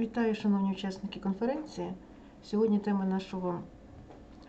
Вітаю, шановні учасники конференції. Сьогодні тема нашого,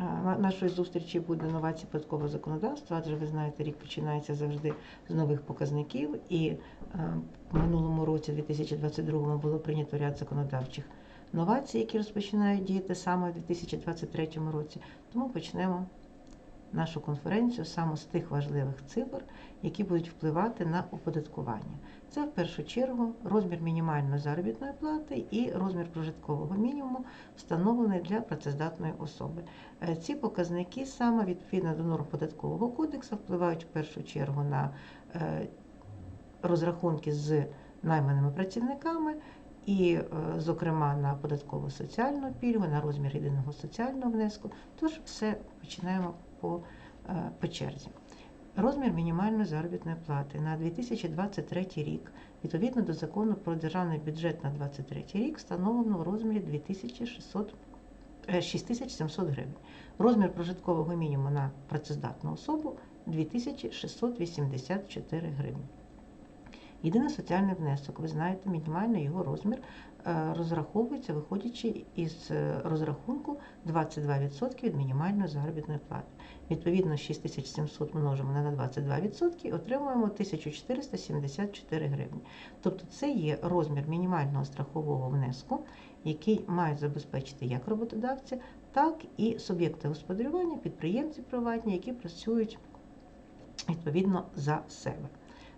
е, нашої зустрічі буде новації податкового законодавства, адже ви знаєте, рік починається завжди з нових показників, і е, в минулому році, 2022, було прийнято ряд законодавчих новацій, які розпочинають діяти саме в 2023 році. Тому почнемо нашу конференцію саме з тих важливих цифр, які будуть впливати на оподаткування. Це в першу чергу розмір мінімальної заробітної плати і розмір прожиткового мінімуму, встановлений для працездатної особи. Е, Ці показники саме відповідно до норм податкового кодексу впливають в першу чергу на е, розрахунки з найманими працівниками. І, е, зокрема, на податкову соціальну пільгу, на розмір єдиного соціального внеску. Тож все починаємо по, е, по черзі. Розмір мінімальної заробітної плати на 2023 рік, відповідно до закону про державний бюджет на 2023 рік, встановлено в розмірі 2600, е, 6700 гривень. Розмір прожиткового мінімуму на працездатну особу 2684 гривні. Єдиний соціальний внесок, ви знаєте, мінімальний його розмір е, розраховується, виходячи із е, розрахунку 22% від мінімальної заробітної плати. Відповідно, 6700 множимо на 22% і отримуємо 1474 гривні. Тобто це є розмір мінімального страхового внеску, який мають забезпечити як роботодавця, так і суб'єкти господарювання, підприємці приватні, які працюють відповідно за себе.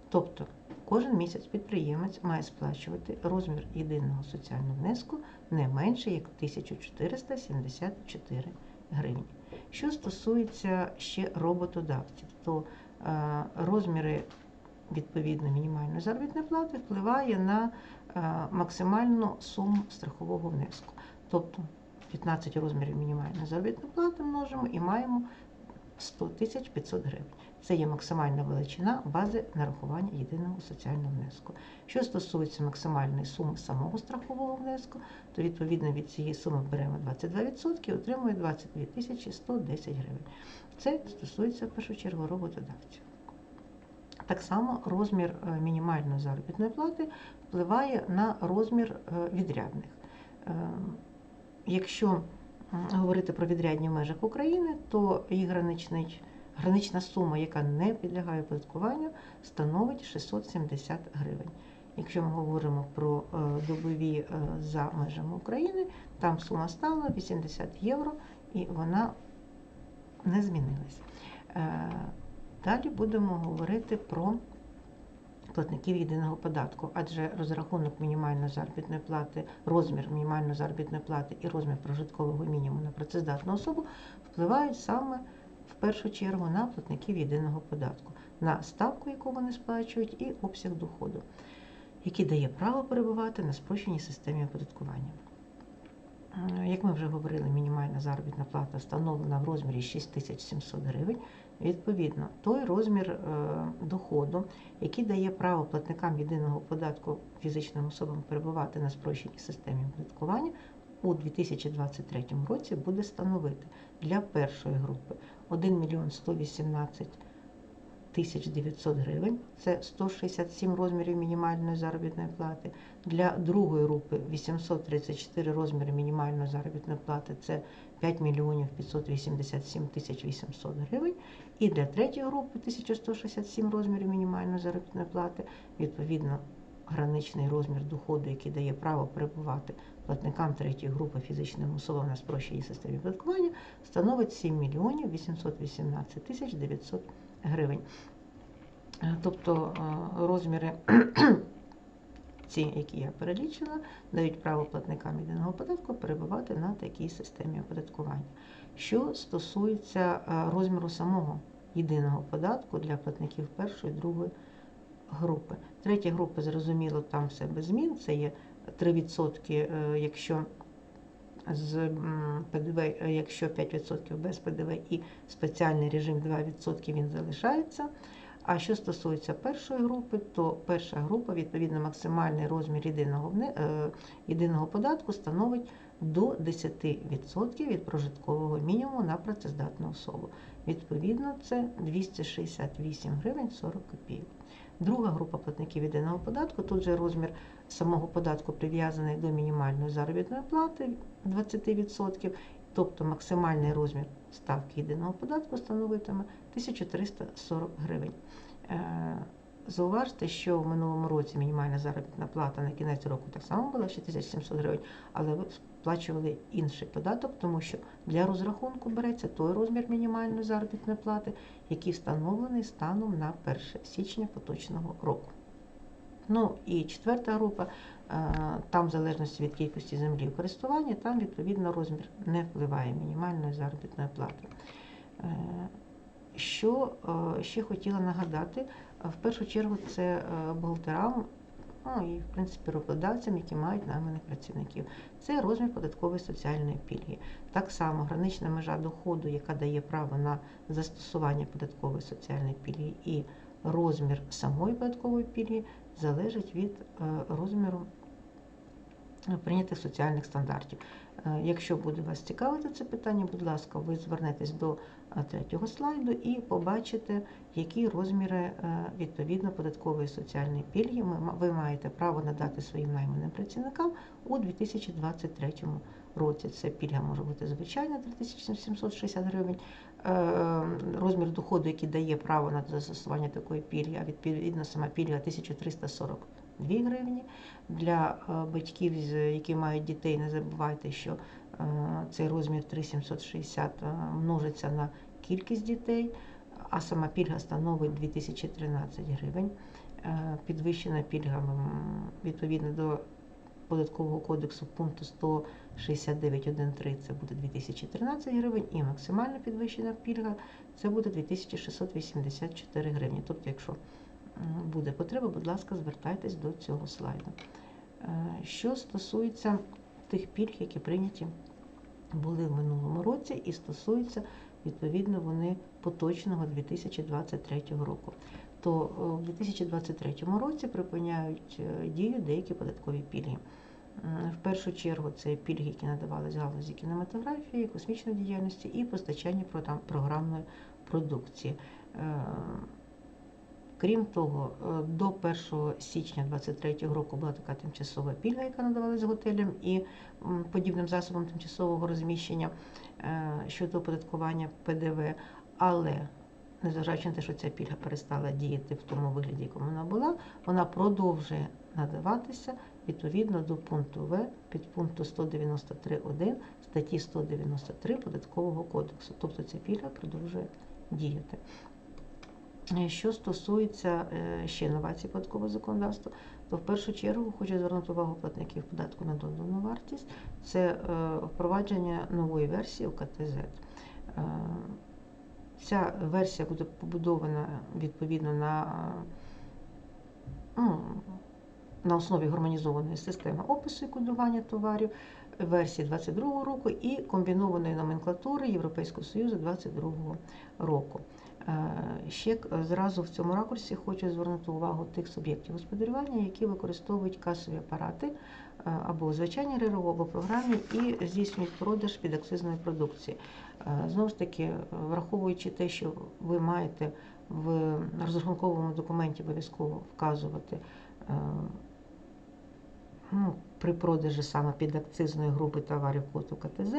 Тобто кожен місяць підприємець має сплачувати розмір єдиного соціального внеску не менше як 1474 гривні. Що стосується ще роботодавців, то е, розміри відповідно мінімальної заробітної плати впливає на е, максимальну суму страхового внеску. Тобто 15 розмірів мінімальної заробітної плати множимо і маємо 100 тисяч 500 гривень. Це є максимальна величина бази нарахування єдиного соціального внеску. Що стосується максимальної суми самого страхового внеску, то відповідно від цієї суми беремо 22%, і отримує 22 тисячі 110 гривень. Це стосується в першу чергу роботодавців. Так само розмір е, мінімальної заробітної плати впливає на розмір е, відрядних. Е, Якщо говорити про відрядні в межах України, то їх граничний, гранична сума, яка не підлягає оподаткуванню, становить 670 гривень. Якщо ми говоримо про е, добові е, за межами України, там сума стала 80 євро і вона не змінилась. Е, Далі будемо говорити про платників єдиного податку, адже розрахунок мінімальної заробітної плати, розмір мінімальної заробітної плати і розмір прожиткового мінімуму на працездатну особу впливають саме в першу чергу на платників єдиного податку, на ставку, яку вони сплачують, і обсяг доходу, який дає право перебувати на спрощеній системі оподаткування. Е, Як ми вже говорили, мінімальна заробітна плата встановлена в розмірі 6700 гривень. Відповідно, той розмір е, доходу, який дає право платникам єдиного податку фізичним особам перебувати на спрощеній системі оподаткування, у 2023 році буде становити для першої групи 1 мільйон 118 тисяч 900 гривень, це 167 розмірів мінімальної заробітної плати. Для другої групи 834 розміри мінімальної заробітної плати, це 5 мільйонів 587 тисяч 800 гривень. І для третьої групи 1167 розмірів мінімальної заробітної плати, відповідно, граничний розмір доходу, який дає право перебувати платникам третьої групи фізичним особам на спрощеній системі оподаткування, становить 7 мільйонів 818 тисяч 900 гривень. Е, Тобто е, розміри ці, які я перелічила, дають право платникам єдиного податку перебувати на такій системі оподаткування. Що стосується е, розміру самого єдиного податку для платників першої другої групи. Третя група, зрозуміло, там все без змін. Це є 3%, е, якщо з ПДВ, якщо 5% без ПДВ і спеціальний режим 2% він залишається. А що стосується першої групи, то перша група, відповідно, максимальний розмір єдиного, е, єдиного податку становить до 10% від прожиткового мінімуму на працездатну особу. Відповідно, це 268 гривень 40 копійок. Друга група платників єдиного податку. Тут же розмір самого податку прив'язаний до мінімальної заробітної плати 20%, тобто максимальний розмір ставки єдиного податку становитиме 1340 гривень. Е, Зауважте, що в минулому році мінімальна заробітна плата на кінець року так само була 6700 гривень, але сплачували інший податок, тому що для розрахунку береться той розмір мінімальної заробітної плати, який встановлений станом на 1 січня поточного року. Ну і четверта група, е, там в залежності від кількості землі в користуванні, там відповідно розмір не впливає мінімальної заробітної плати. Е, Що е, ще хотіла нагадати, в першу чергу це бухгалтерам, ну і в принципі роботодавцям, які мають найманих працівників. Це розмір податкової соціальної пільги. Так само гранична межа доходу, яка дає право на застосування податкової соціальної пільги, і розмір самої податкової пільги залежить від е, розміру прийнятих соціальних стандартів. Е, Якщо буде вас цікавити це питання, будь ласка, ви звернетесь до е, третього слайду і побачите, які розміри е, відповідно податкової соціальної пільги ви маєте право надати своїм найманим працівникам у 2023 році. Це пільга може бути звичайна 3760 гривень. е, Розмір доходу, який дає право на застосування такої пільги, а відповідно сама пільга 1342 гривні. Для е, батьків, які мають дітей, не забувайте, що е, цей розмір 3760 е, множиться на кількість дітей, а сама пільга становить 2013 гривень. Підвищена пільга відповідно до податкового кодексу пункту 169.1.3 це буде 2013 гривень, і максимальна підвищена пільга це буде 2684 гривні. Тобто, якщо буде потреба, будь ласка, звертайтесь до цього слайду. Е, Що стосується тих пільг, які прийняті були в минулому році, і стосуються відповідно вони поточного 2023 року. То е, в 2023 році припиняють е, дію деякі податкові пільги. В першу чергу це пільги, які надавались галузі кінематографії, космічної діяльності і постачання програмної продукції. Крім того, е, до 1 січня 2023 року була така тимчасова пільга, яка надавалась готелям і подібним засобам тимчасового розміщення е, щодо оподаткування ПДВ. Але незважаючи на те, що ця пільга перестала діяти в тому вигляді, якому вона була, вона продовжує надаватися відповідно до пункту В підпункту 193.1 статті 193 податкового кодексу. Тобто ця пільга продовжує діяти. Е, Що стосується е, ще новацій податкового законодавства, то в першу чергу хочу звернути увагу платників податку на додану вартість. Це е, впровадження нової версії УКТЗ. Ця версія буде побудована відповідно на, ну, на основі гармонізованої системи опису і кодування товарів версії 22 року і комбінованої номенклатури Європейського Союзу 22 року. Е, Ще зразу в цьому ракурсі хочу звернути увагу тих суб'єктів господарювання, які використовують касові апарати е, або звичайні РРО, або програмі і здійснюють продаж підакцизної продукції. Е, Знову ж таки, е, враховуючи те, що ви маєте в розрахунковому документі обов'язково вказувати е, ну, при продажі саме підакцизної групи товарів коду КТЗ,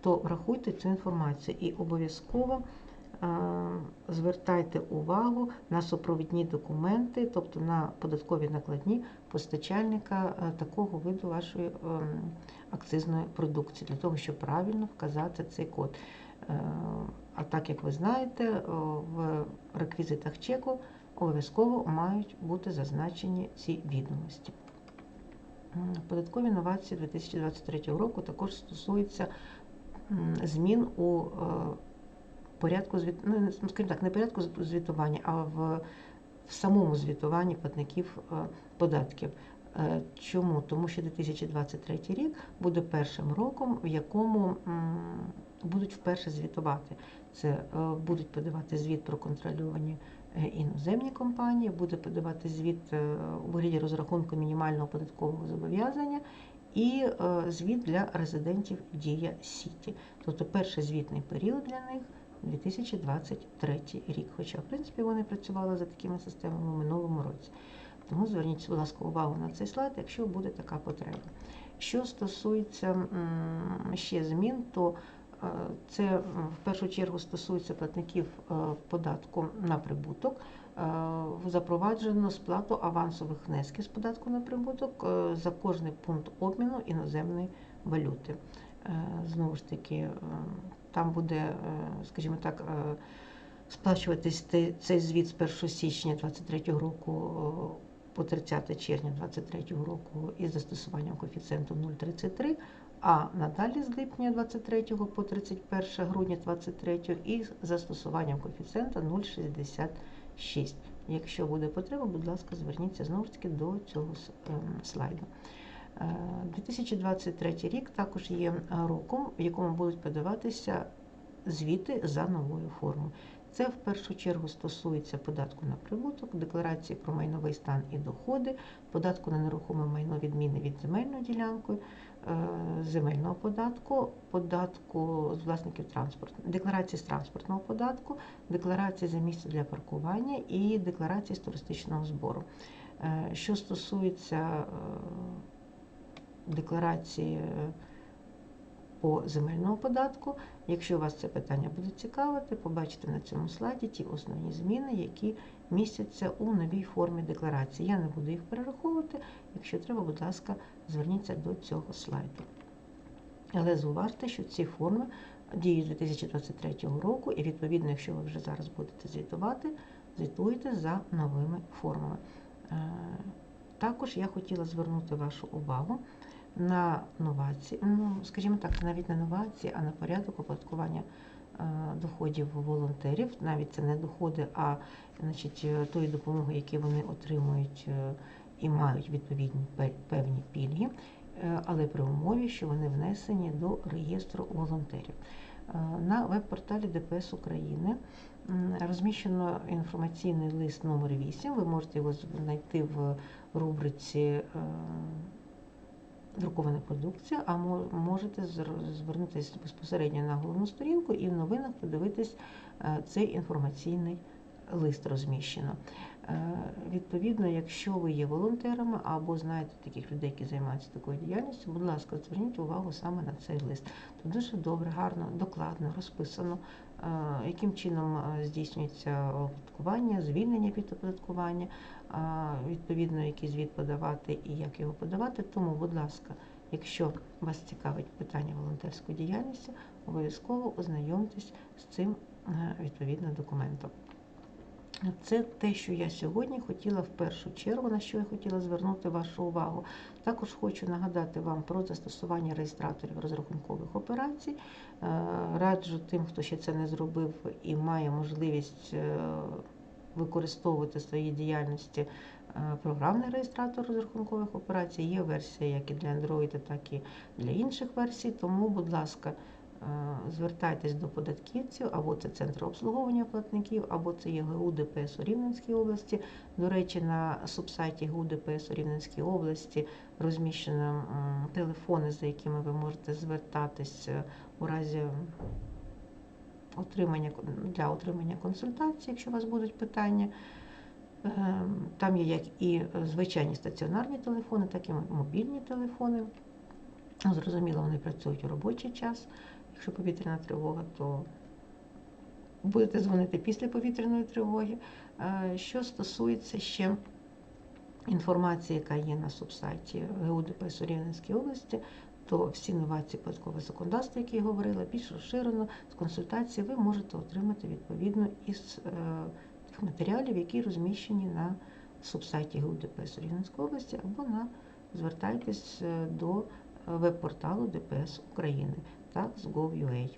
то врахуйте цю інформацію і обов'язково е, звертайте увагу на супровідні документи, тобто на податкові накладні постачальника е, такого виду вашої ем, акцизної продукції, для того, щоб правильно вказати цей код. Е, А так як ви знаєте, в реквізитах чеку обов'язково мають бути зазначені ці відомості. Податкові новації 2023 року також стосуються змін у е, порядку звіт... ну, скажімо так, не порядку звітування, а в, в самому звітуванні платників е, податків. Е, Чому? Тому що 2023 рік буде першим роком, в якому будуть вперше звітувати. Це е, будуть подавати звіт про контрольовані іноземні компанії, буде подавати звіт у вигляді розрахунку мінімального податкового зобов'язання і звіт для резидентів Дія Сіті. Тобто перший звітний період для них 2023 рік. Хоча, в принципі, вони працювали за такими системами в минулому році. Тому зверніть, будь ласка, увагу на цей слайд, якщо буде така потреба. Що стосується ще змін, то е, це в першу чергу стосується платників е, податку на прибуток. Е, Запроваджено сплату авансових внесків з податку на прибуток за кожний пункт обміну іноземної валюти. Е, Знову ж таки, е, там буде, е, скажімо так, сплачуватись цей звіт з 1 січня 2023 року по 30 червня 2023 року із застосуванням коефіцієнту 0,33, а надалі з липня 23 по 31 грудня 23 із застосуванням коефіцієнта 0,66. Якщо буде потреба, будь ласка, зверніться знову ж таки до цього ем, слайду. Е, 2023 рік також є е, роком, в якому будуть подаватися звіти за новою формою. Це в першу чергу стосується податку на прибуток, декларації про майновий стан і доходи, податку на нерухоме майно відміни від земельної ділянки, е, земельного податку, податку з власників транспорту, декларації з транспортного податку, декларації за місце для паркування і декларації з туристичного збору. Е, Що стосується е, декларації е, по земельному податку, якщо вас це питання буде цікавити, побачите на цьому слайді ті основні зміни, які містяться у новій формі декларації. Я не буду їх перераховувати. Якщо треба, будь ласка, зверніться до цього слайду. Але зауважте, що ці форми діють з 2023 року, і відповідно, якщо ви вже зараз будете звітувати, звітуйте за новими формами. Е, Також я хотіла звернути вашу увагу на новації, ну, скажімо так, навіть не новації, а на порядок оподаткування е, доходів волонтерів. Навіть це не доходи, а значить, е, тої допомоги, які вони отримують е, і мають відповідні певні пільги, але при умові, що вони внесені до реєстру волонтерів. На веб-порталі ДПС України розміщено інформаційний лист номер 8. Ви можете його знайти в рубриці друкована продукція, а можете звернутися безпосередньо на головну сторінку і в новинах подивитись е, цей інформаційний лист розміщено. Е, Відповідно, якщо ви є волонтерами або знаєте таких людей, які займаються такою діяльністю, будь ласка, зверніть увагу саме на цей лист. Тут дуже добре, гарно, докладно розписано, яким чином здійснюється оподаткування, звільнення від оподаткування, відповідно, який звіт подавати і як його подавати. Тому, будь ласка, якщо вас цікавить питання волонтерської діяльності, обов'язково ознайомтесь з цим е, відповідним документом. Це те, що я сьогодні хотіла в першу чергу, на що я хотіла звернути вашу увагу. Також хочу нагадати вам про застосування реєстраторів розрахункових операцій. Е, Раджу тим, хто ще це не зробив і має можливість е, використовувати в своїй діяльності е, програмний реєстратор розрахункових операцій. Є версія як і для Android, так і для інших версій. Тому, будь ласка, звертайтесь до податківців, або це центр обслуговування платників, або це є ГУ ДПС у Рівненській області. До речі, на субсайті ГУ ДПС у Рівненській області розміщено телефони, за якими ви можете звертатись е, у разі отримання для отримання консультацій, якщо у вас будуть питання. Е, Там є як і звичайні стаціонарні телефони, так і мобільні телефони. Зрозуміло, вони працюють у робочий час. Якщо повітряна тривога, то будете дзвонити після повітряної тривоги. Е, Що стосується ще інформації, яка є на субсайті ГУ ДПС у Рівненській області, то всі новації податкового законодавства, які я говорила, більш розширено з консультацій ви можете отримати відповідно із е, тих матеріалів, які розміщені на субсайті ГУ ДПС у Рівненській області, або на звертайтесь е, до веб-порталу ДПС України так, з Gov.ua.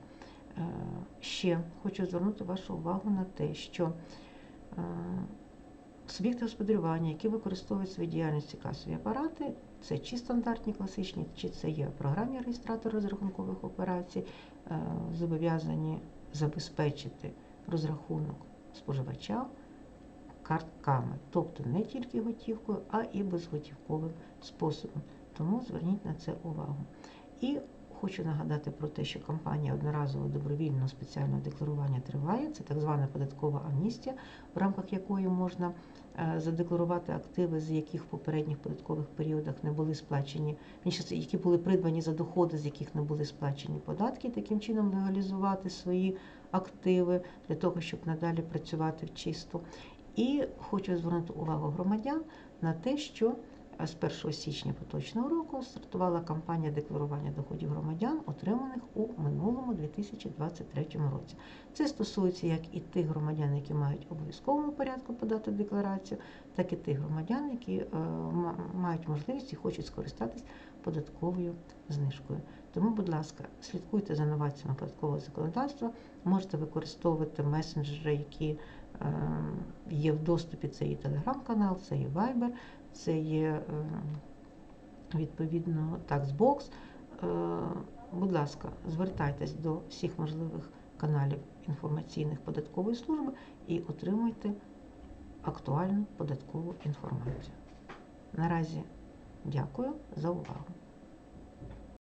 Е, Ще хочу звернути вашу увагу на те, що е, суб'єкти господарювання, які використовують в своїй діяльності касові апарати, це чи стандартні класичні, чи це є програмні реєстратори розрахункових операцій, е, зобов'язані забезпечити розрахунок споживача картками, тобто не тільки готівкою, а і безготівковим способом. Тому зверніть на це увагу. І хочу нагадати про те, що кампанія одноразового добровільного спеціального декларування триває. Це так звана податкова амністія, в рамках якої можна е, задекларувати активи, з яких в попередніх податкових періодах не були сплачені, які були придбані за доходи, з яких не були сплачені податки, таким чином легалізувати свої активи для того, щоб надалі працювати в чисто. І хочу звернути увагу громадян на те, що з 1 січня поточного року стартувала кампанія декларування доходів громадян, отриманих у минулому 2023 році. Це стосується як і тих громадян, які мають обов'язковому порядку подати декларацію, так і тих громадян, які е, ма- мають можливість і хочуть скористатись податковою знижкою. Тому, будь ласка, слідкуйте за новаціями податкового законодавства, можете використовувати месенджери, які е, є в доступі. Це і телеграм-канал, це і Viber, це є е, відповідно TaxBox. Е, Будь ласка, звертайтесь до всіх можливих каналів інформаційних податкової служби і отримуйте актуальну податкову інформацію. Наразі дякую за увагу.